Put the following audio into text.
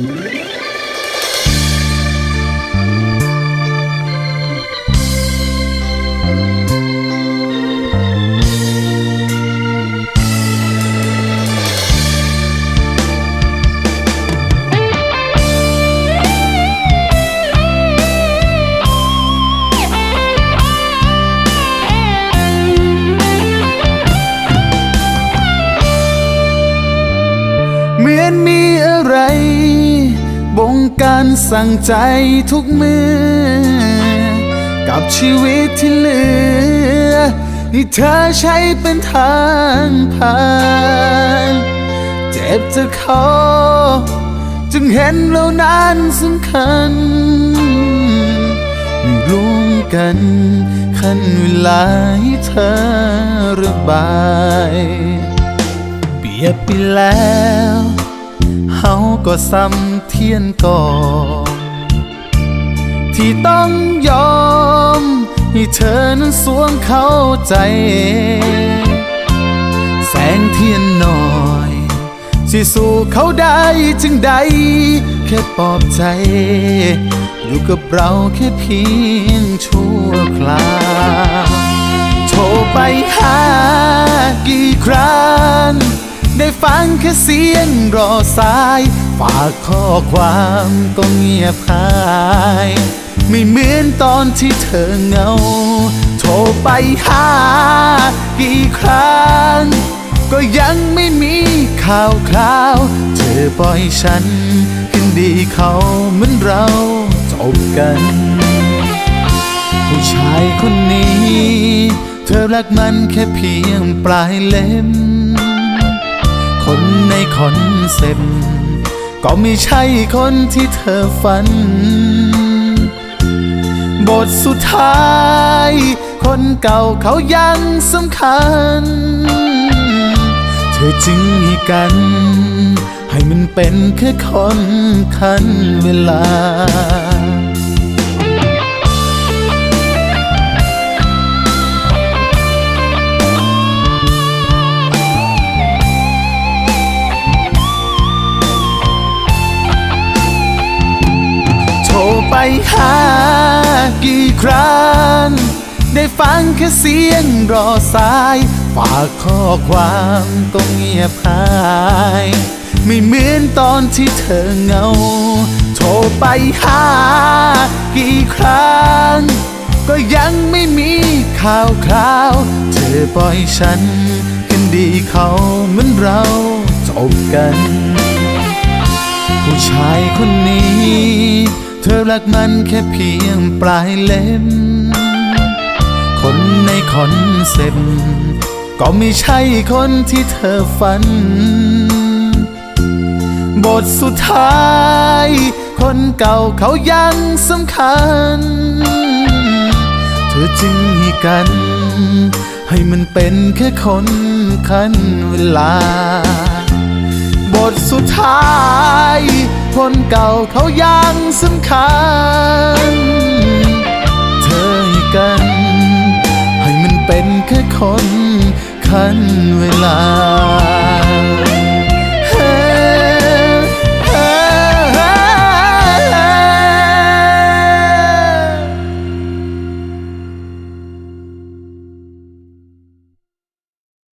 เการสั่งใจทุกมือ กับชีวิตที่เหลือที่เธอใช้เป็นทางผ่าน เจ็บจะขอจึงเห็นเรานั้นสำคัญรวมกันขั้นเวลาให้เธอระบายเปียบไปแล้วเฮาก็ซ้ำ ทียนก่อนที่ต้องยอม ให้เธอนั้นสวมเข้าใจ แสงเทียนหน่อยสิสู่เขาได้จึงใด แค่ปลอบใจ อยู่กับเราแค่เพียงชั่วคราวโทรไปหากี่ครั้ง ได้ฟังแค่เสียงรอสาย ฝากข้อความก็เงียบหาย ไม่เหมือนตอนที่เธอเหงา โทรไปหากี่ครั้ง ก็ยังไม่มีข่าวคราว เธอปล่อยฉันขึ้นดีเขาเหมือนเราจบกัน ผู้ชายคนนี้ เธอรักมันแค่เพียงปลายเล่ม คนในคอนเซ็ปต์ก็ไม่ใช่คนที่เธอฝัน บทสุดท้าย คนเก่าเขายังสำคัญ เธอจึงให้กัน ให้มันเป็นแค่คนคันเวลา ไปหากี่ครั้งได้ฟังแค่เสียงรอสาย ฝากข้อความก็เงียบหาย ไม่เหมือนตอนที่เธอเหงา โทรไปหากี่ครั้ง ก็ยังไม่มีข่าวคราว เธอปล่อยฉันกันดีเขาเหมือนเราจบกัน ผู้ชายคนนี้ เธอรักมันแค่เพียงปลายเล่มคนในคอนเซ็ปต์ก็ไม่ใช่คนที่เธอฝัน บทสุดท้าย คนเก่าเขายังสำคัญ เธอจึงให้กัน ให้มันเป็นแค่คนคันเวลา บทสุดท้าย คนเก่าเขายังสำคัญ เธอให้กัน ให้มันเป็นแค่คนคันเวลา